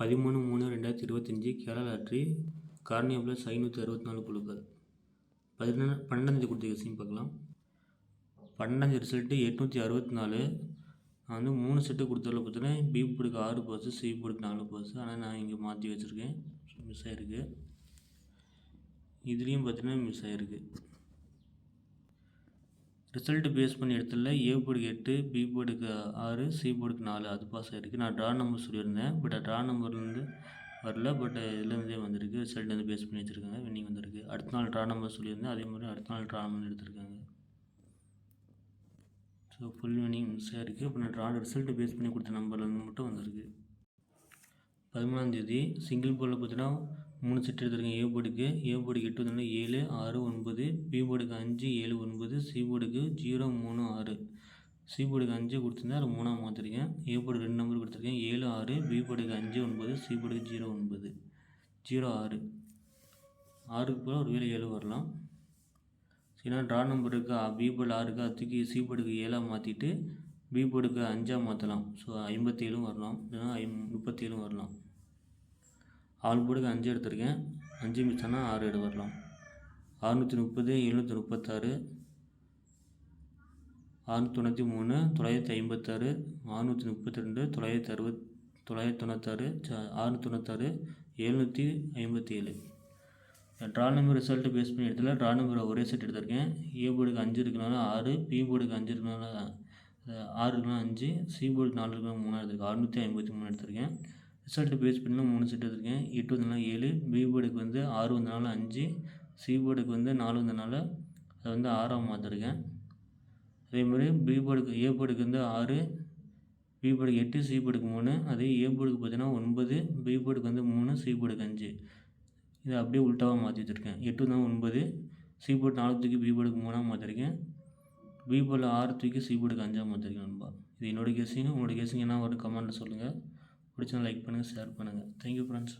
பதிமூணு மூணு ரெண்டாயிரத்தி இருபத்தஞ்சி கேரளா லாட்ரி கார்னியா ப்ளஸ் ஐநூற்றி அறுபத்தி நாலு குழுக்கள். பதினொன்று பன்னெண்டாந்தேதி கொடுத்த விஷயம் பார்க்கலாம். பன்னெண்டாந்தேதி ரிசல்ட்டு எட்நூற்றி அறுபத்தி நாலு நான் வந்து மூணு செட்டு கொடுத்ததில் பார்த்தோன்னா பி போர்டுக்கு ஆறு பர்ஸு சி போர்டுக்கு நாலு பர்ஸு ஆனால் நான் இங்கே மாற்றி வச்சுருக்கேன். மிஸ் ஆகிருக்கு இதுலேயும் பார்த்தீங்கன்னா மிஸ் ஆகிருக்கு ரிசல்ட்டு பேஸ் பண்ணி இடத்துல ஏ போர்டுக்கு எட்டு பி போர்டுக்கு ஆறு சி போர்டுக்கு நாலு. அது பாஸ் ஆகிருக்கு நான் ட்ரா நம்பர் சொல்லியிருந்தேன். பட் ட்ரா நம்பர்லேருந்து வரல. பட் இதுலேருந்தே வந்திருக்கு. ரிசல்ட் வந்து பேஸ் பண்ணி வச்சுருக்காங்க. வின்னிங் வந்திருக்கு. அடுத்த நாள் ட்ரா நம்பர் சொல்லியிருந்தேன். அதே மாதிரி அடுத்த நாள் ட்ரா நம்பர் எடுத்திருக்காங்க. ஸோ ஃபுல் வின்னிங் மிஸ் ஆகிருக்கு இப்போ நான் ட்ரா ரிசல்ட்டு பேஸ் பண்ணி கொடுத்த நம்பர்லேருந்து மட்டும் வந்திருக்கு. பதிமூணாந்தேதி சிங்கிள் போர்டில் பார்த்தீங்கன்னா மூணு செட் எடுத்திருக்கேன். ஏ போர்டுக்கு ஏ போர்டுக்கு எட்டு வந்து ஏழு ஆறு ஒன்பது பி போர்டுக்கு அஞ்சு ஏழு ஒன்பது சி போர்டுக்கு ஜீரோ மூணு ஆறு. சி போர்டுக்கு அஞ்சு கொடுத்துருந்தேன் அது மூணாக மாற்றிருக்கேன் ஏ போர்டு ரெண்டு நம்பர் கொடுத்துருக்கேன். ஏழு ஆறு பி போர்டுக்கு அஞ்சு ஒன்பது சி போர்டுக்கு ஜீரோ ஒன்பது. ஜீரோ ஆறு. ஆறுக்கு போல் ஒரு வேலை ஏழு வரலாம். ஏன்னா ட்ரா நம்பர் இருக்கா? பி போர்டு ஆறுக்கு அதுக்கு சி போர்டுக்கு ஏழாக மாற்றிட்டு பி போர்டுக்கு அஞ்சாக மாற்றலாம் ஸோ ஐம்பத்தேழும் வரலாம். இல்லைன்னா ஐ முப்பத்தேழும் வரலாம். ஆள் போடுக்கு அஞ்சு எடுத்திருக்கேன். அஞ்சு மிச்சம்னா ஆறு எடு வரலாம். அறுநூற்றி முப்பது எழுநூற்றி முப்பத்தாறு அறுநூற்றி தொண்ணூற்றி மூணு தொள்ளாயிரத்தி ஐம்பத்தாறு அறுநூற்றி முப்பத்தி ரெண்டு தொள்ளாயிரத்தி அறுபத் தொள்ளாயிரத்தி தொண்ணூத்தாறு ஆறுநூற்றி தொண்ணூத்தாறு எழுநூற்றி ஐம்பத்தி ஏழு ட்ரா நம்பர் ரிசல்ட்டு பேஸ் பண்ணி எடுத்துல ட்ரா நம்பர் ஒரே செட் எடுத்திருக்கேன். ஏ போர்டுக்கு அஞ்சு இருக்கனால ஆறு பி போர்டுக்கு அஞ்சு இருக்கனால ஆறு இருக்கனால அஞ்சு சி போர்டுக்கு நாலு இருக்கனால மூணு எடுத்திருக்கேன். அறுநூற்றி ஐம்பத்தி மூணு எடுத்திருக்கேன். ரிசல்ட்டு பேஸ் பண்ணி மூணு செட் எடுத்திருக்கேன் எட்டு வந்தனால ஏழு பி போர்டுக்கு வந்து ஆறு வந்தனால அஞ்சு சி போர்டுக்கு வந்து நாலு வந்தனால அதை வந்து ஆறாக மாற்றிருக்கேன் அதே மாதிரி பி போர்டுக்கு ஏ போர்டுக்கு வந்து ஆறு பி போர்டுக்கு எட்டு சி போர்டுக்கு மூணு அதே ஏ போர்டுக்கு பார்த்தீங்கன்னா ஒன்பது பி போர்டுக்கு வந்து மூணு சி போர்டுக்கு அஞ்சு இதை அப்படியே உல்ட்டாவாக மாற்றி வச்சுருக்கேன் எட்டு தான் ஒன்பது சி போர்டு நாலு தூக்கி பி போர்டுக்கு மூணாக மாற்றிருக்கேன் பி போர்டில் ஆறு தூக்கி சி போர்டுக்கு அஞ்சாக மாற்றிருக்கேன் நண்பா இது என்னோடய கெஸிங் உங்களோட கெஸிங் என்ன ஒரு கமெண்ட்டில் சொல்லுங்கள் பிடிச்சா லைக் பண்ணுங்கள் ஷேர் பண்ணுங்கள் தேங்க்யூ ஃப்ரெண்ட்ஸ்